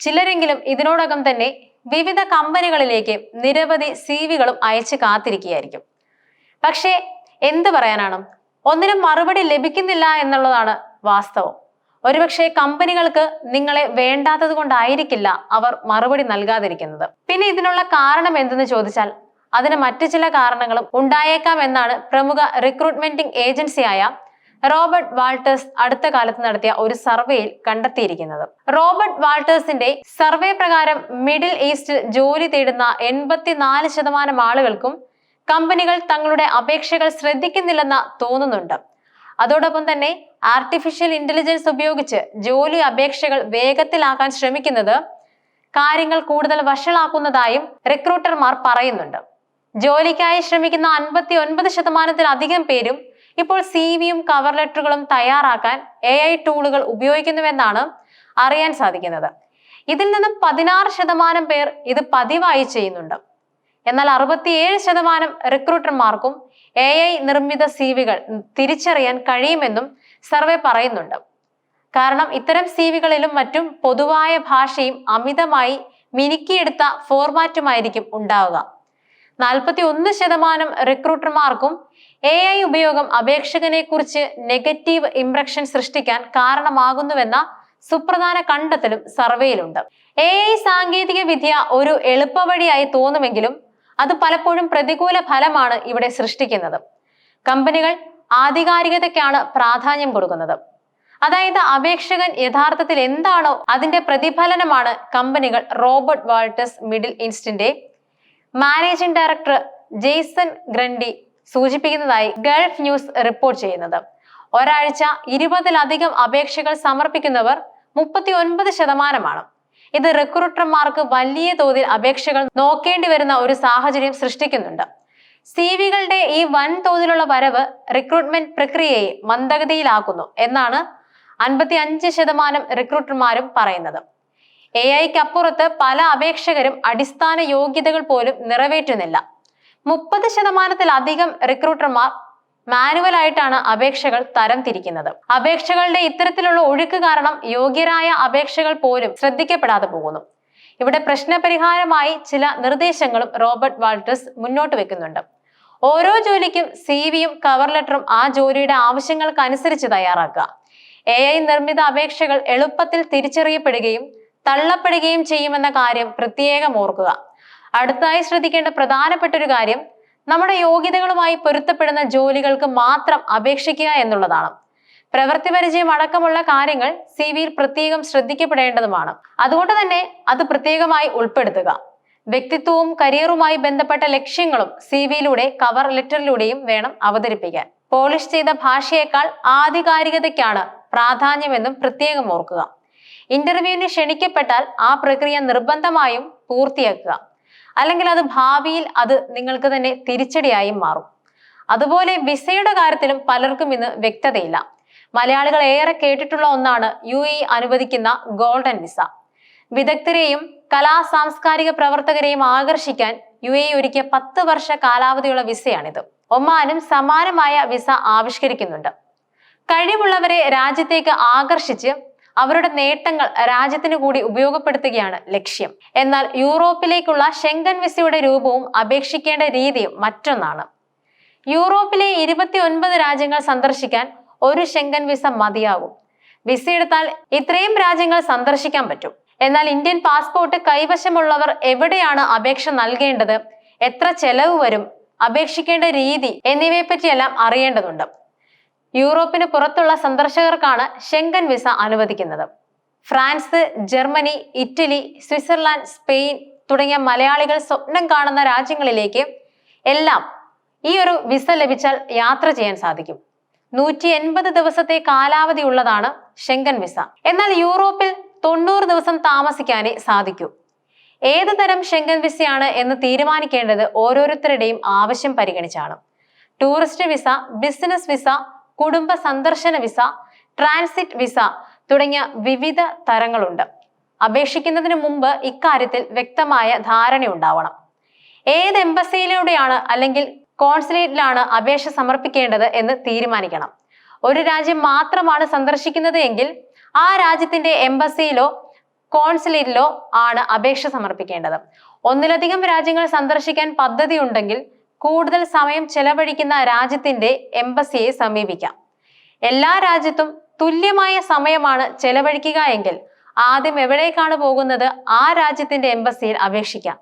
ചിലരെങ്കിലും ഇതിനോടകം തന്നെ വിവിധ കമ്പനികളിലേക്ക് നിരവധി സി വികളും അയച്ച് കാത്തിരിക്കുകയായിരിക്കും. പക്ഷേ എന്ത് പറയാനാണ്? ഒന്നിനും മറുപടി ലഭിക്കുന്നില്ല എന്നുള്ളതാണ് വാസ്തവം. ഒരുപക്ഷെ കമ്പനികൾക്ക് നിങ്ങളെ വേണ്ടാത്തത് കൊണ്ടായിരിക്കില്ല അവർ മറുപടി നൽകാതിരിക്കുന്നത്. പിന്നെ ഇതിനുള്ള കാരണം എന്തെന്ന് ചോദിച്ചാൽ അതിന് മറ്റു ചില കാരണങ്ങളും ഉണ്ടായേക്കാം എന്നാണ് പ്രമുഖ റിക്രൂട്ട്മെന്റിംഗ് ഏജൻസിയായ റോബർട്ട് വാൾട്ടേഴ്സ് അടുത്ത കാലത്ത് നടത്തിയ ഒരു സർവേയിൽ കണ്ടെത്തിയിരിക്കുന്നത്. റോബർട്ട് വാൾട്ടേഴ്സിന്റെ സർവേ പ്രകാരം മിഡിൽ ഈസ്റ്റിൽ ജോലി തേടുന്ന എൺപത്തിനാല് ശതമാനം ആളുകൾക്കും കമ്പനികൾ തങ്ങളുടെ അപേക്ഷകൾ ശ്രദ്ധിക്കുന്നില്ലെന്ന് തോന്നുന്നുണ്ട്. അതോടൊപ്പം തന്നെ ആർട്ടിഫിഷ്യൽ ഇന്റലിജൻസ് ഉപയോഗിച്ച് ജോലി അപേക്ഷകൾ വേഗത്തിലാക്കാൻ ശ്രമിക്കുന്നത് കാര്യങ്ങൾ കൂടുതൽ വഷളാക്കുന്നതായും റിക്രൂട്ടർമാർ പറയുന്നുണ്ട്. ജോലിക്കായി ശ്രമിക്കുന്ന അൻപത്തി ഒൻപത് ശതമാനത്തിലധികം പേരും ഇപ്പോൾ സി വിയും കവർ ലെറ്ററുകളും തയ്യാറാക്കാൻ എ ഐ ടൂളുകൾ ഉപയോഗിക്കുന്നുവെന്നാണ് അറിയാൻ സാധിക്കുന്നത്. ഇതിൽ നിന്നും പതിനാറ് ശതമാനം പേർ ഇത് പതിവായി ചെയ്യുന്നുണ്ട്. എന്നാൽ അറുപത്തിയേഴ് ശതമാനം റിക്രൂട്ടർമാർക്കും എ ഐ നിർമ്മിത സി വികൾ തിരിച്ചറിയാൻ കഴിയുമെന്നും സർവേ പറയുന്നുണ്ട്. കാരണം ഇത്തരം സി വികളിലും മറ്റും പൊതുവായ ഭാഷയും അമിതമായി മിനുക്കിയെടുത്ത ഫോർമാറ്റുമായിരിക്കും ഉണ്ടാവുക. നാൽപ്പത്തി ഒന്ന് ശതമാനം റിക്രൂട്ടർമാർക്കും എ ഐ ഉപയോഗം അപേക്ഷകനെ കുറിച്ച് നെഗറ്റീവ് ഇംപ്രഷൻ സൃഷ്ടിക്കാൻ കാരണമാകുന്നുവെന്ന സുപ്രധാന കണ്ടെത്തലും സർവേയിലുണ്ട്. എ ഐ സാങ്കേതിക വിദ്യ ഒരു എളുപ്പവഴിയായി തോന്നുമെങ്കിലും അത് പലപ്പോഴും പ്രതികൂല ഫലമാണ് ഇവിടെ സൃഷ്ടിക്കുന്നത്. കമ്പനികൾ ആധികാരികതയ്ക്കാണ് പ്രാധാന്യം കൊടുക്കുന്നത്. അതായത് അപേക്ഷകൻ യഥാർത്ഥത്തിൽ എന്താണോ അതിന്റെ പ്രതിഫലനമാണ് കമ്പനികൾ റോബർട്ട് വാൾട്ടസ് മിഡിൽ ഈസ്റ്റിന്റെ മാനേജിംഗ് ഡയറക്ടർ ജെയ്സൺ ഗ്രണ്ടി സൂചിപ്പിക്കുന്നതായി ഗൾഫ് ന്യൂസ് റിപ്പോർട്ട് ചെയ്യുന്നത്. ഒരാഴ്ച ഇരുപതിലധികം അപേക്ഷകൾ സമർപ്പിക്കുന്നവർ മുപ്പത്തി ഒൻപത് ശതമാനമാണ്. ഇത് റിക്രൂട്ടർമാർക്ക് വലിയ തോതിൽ അപേക്ഷകൾ നോക്കേണ്ടി വരുന്ന ഒരു സാഹചര്യം സൃഷ്ടിക്കുന്നുണ്ട്. സി വികളുടെ ഈ വൻ തോതിലുള്ള വരവ് റിക്രൂട്ട്മെന്റ് പ്രക്രിയയെ മന്ദഗതിയിലാക്കുന്നു എന്നാണ് അൻപത്തി അഞ്ച് ശതമാനം റിക്രൂട്ടർമാരും പറയുന്നത്. എ ഐക്ക് അപ്പുറത്ത് പല അപേക്ഷകരും അടിസ്ഥാന യോഗ്യതകൾ പോലും നിറവേറ്റുന്നില്ല. മുപ്പത് ശതമാനത്തിലധികം റിക്രൂട്ടർമാർ മാനുവൽ ആയിട്ടാണ് അപേക്ഷകൾ തരം തിരിക്കുന്നത് അപേക്ഷകളുടെ ഇത്തരത്തിലുള്ള ഒഴുക്ക് കാരണം യോഗ്യരായ അപേക്ഷകൾ പോലും ശ്രദ്ധിക്കപ്പെടാതെ പോകുന്നു. ഇവിടെ പ്രശ്നപരിഹാരമായി ചില നിർദ്ദേശങ്ങളും റോബർട്ട് വാൾട്ടേഴ്സ് മുന്നോട്ട് വെക്കുന്നുണ്ട്. ഓരോ ജോലിക്കും സി വിയും കവർ ലെറ്ററും ആ ജോലിയുടെ ആവശ്യങ്ങൾക്കനുസരിച്ച് തയ്യാറാക്കുക. എ നിർമ്മിത അപേക്ഷകൾ എളുപ്പത്തിൽ തിരിച്ചറിയപ്പെടുകയും തള്ളപ്പെടുകയും ചെയ്യുമെന്ന കാര്യം പ്രത്യേകം ഓർക്കുക. അടുത്തായി ശ്രദ്ധിക്കേണ്ട പ്രധാനപ്പെട്ട ഒരു കാര്യം നമ്മുടെ യോഗ്യതകളുമായി പൊരുത്തപ്പെടുന്ന ജോലികൾക്ക് മാത്രം അപേക്ഷിക്കുക എന്നുള്ളതാണ്. പ്രവൃത്തി പരിചയം അടക്കമുള്ള കാര്യങ്ങൾ സി വിയിൽ പ്രത്യേകം ശ്രദ്ധിക്കപ്പെടേണ്ടതുമാണ്. അതുകൊണ്ട് തന്നെ അത് പ്രത്യേകമായി ഉൾപ്പെടുത്തുക. വ്യക്തിത്വവും കരിയറുമായി ബന്ധപ്പെട്ട ലക്ഷ്യങ്ങളും സി വിയിലൂടെ കവർ ലെറ്ററിലൂടെയും വേണം അവതരിപ്പിക്കാൻ. പോളിഷ് ചെയ്ത ഭാഷയേക്കാൾ ആധികാരികതയ്ക്കാണ് പ്രാധാന്യമെന്നും പ്രത്യേകം ഓർക്കുക. ഇന്റർവ്യൂവിന് ക്ഷണിക്കപ്പെട്ടാൽ ആ പ്രക്രിയ നിർബന്ധമായും പൂർത്തിയാക്കുക. അല്ലെങ്കിൽ അത് ഭാവിയിൽ അത് നിങ്ങൾക്ക് തന്നെ തിരിച്ചടിയായും മാറും. അതുപോലെ വിസയുടെ കാര്യത്തിലും പലർക്കും ഇന്ന് വ്യക്തതയില്ല. മലയാളികൾ ഏറെ കേട്ടിട്ടുള്ള ഒന്നാണ് യു എ അനുവദിക്കുന്ന ഗോൾഡൻ വിസ. വിദഗ്ധരെയും കലാ സാംസ്കാരിക പ്രവർത്തകരെയും ആകർഷിക്കാൻ യു എ ഒരുക്കിയ പത്ത് വർഷ കാലാവധിയുള്ള വിസയാണിത്. ഒമാനും സമാനമായ വിസ ആവിഷ്കരിക്കുന്നുണ്ട്. കഴിവുള്ളവരെ രാജ്യത്തേക്ക് ആകർഷിച്ച് അവരുടെ നേട്ടങ്ങൾ രാജ്യത്തിന് കൂടി ഉപയോഗപ്പെടുത്തുകയാണ് ലക്ഷ്യം. എന്നാൽ യൂറോപ്പിലേക്കുള്ള ഷെങ്കൻ വിസയുടെ രൂപവും അപേക്ഷിക്കേണ്ട രീതിയും മറ്റൊന്നാണ്. യൂറോപ്പിലെ ഇരുപത്തി ഒൻപത് രാജ്യങ്ങൾ സന്ദർശിക്കാൻ ഒരു ഷെങ്കൻ വിസ മതിയാകും വിസ എടുത്താൽ ഇത്രയും രാജ്യങ്ങൾ സന്ദർശിക്കാൻ പറ്റും. എന്നാൽ ഇന്ത്യൻ പാസ്പോർട്ട് കൈവശമുള്ളവർ എവിടെയാണ് അപേക്ഷ നൽകേണ്ടത്? എത്ര ചെലവ് വരും? അപേക്ഷിക്കേണ്ട രീതി എന്നിവയെ പറ്റിയെല്ലാം അറിയേണ്ടതുണ്ട്. യൂറോപ്പിന് പുറത്തുള്ള സന്ദർശകർക്കാണ് ഷെങ്കൻ വിസ അനുവദിക്കുന്നത്. France Germany Italy Switzerland Spain തുടങ്ങിയ മലയാളികൾ സ്വപ്നം കാണുന്ന രാജ്യങ്ങളിലേക്ക് എല്ലാം ഈ ഒരു വിസ ലഭിച്ചാൽ യാത്ര ചെയ്യാൻ സാധിക്കും. നൂറ്റി എൺപത് ദിവസത്തെ കാലാവധി ഉള്ളതാണ് ഷെങ്കൻ വിസ എന്നാൽ യൂറോപ്പിൽ തൊണ്ണൂറ് ദിവസം താമസിക്കാനേ സാധിക്കൂ. ഏത് തരം ഷെങ്കൻ വിസയാണ് എന്ന് തീരുമാനിക്കേണ്ടത് ഓരോരുത്തരുടെയും ആവശ്യം പരിഗണിച്ചാണ്. ടൂറിസ്റ്റ് വിസ ബിസിനസ് വിസ കുടുംബ സന്ദർശന വിസ ട്രാൻസിറ്റ് വിസ തുടങ്ങിയ വിവിധ തരങ്ങളുണ്ട്. അപേക്ഷിക്കുന്നതിന് മുമ്പ് ഇക്കാര്യത്തിൽ വ്യക്തമായ ധാരണയുണ്ടാവണം ഏത് എംബസിയിലൂടെയാണ് അല്ലെങ്കിൽ കോൺസുലേറ്റിലാണ് അപേക്ഷ സമർപ്പിക്കേണ്ടത് എന്ന് തീരുമാനിക്കണം. ഒരു രാജ്യം മാത്രമാണ് സന്ദർശിക്കുന്നത് എങ്കിൽ ആ രാജ്യത്തിന്റെ എംബസിയിലോ കോൺസുലേറ്റിലോ ആണ് അപേക്ഷ സമർപ്പിക്കേണ്ടത്. ഒന്നിലധികം രാജ്യങ്ങൾ സന്ദർശിക്കാൻ പദ്ധതിയുണ്ടെങ്കിൽ കൂടുതൽ സമയം ചെലവഴിക്കുന്ന രാജ്യത്തിന്റെ എംബസിയെ സമീപിക്കാം. എല്ലാ രാജ്യത്തും തുല്യമായ സമയമാണ് ചെലവഴിക്കുക എങ്കിൽ ആദ്യം എവിടേക്കാണ് പോകുന്നത് ആ രാജ്യത്തിന്റെ എംബസിയിൽ അപേക്ഷിക്കാം.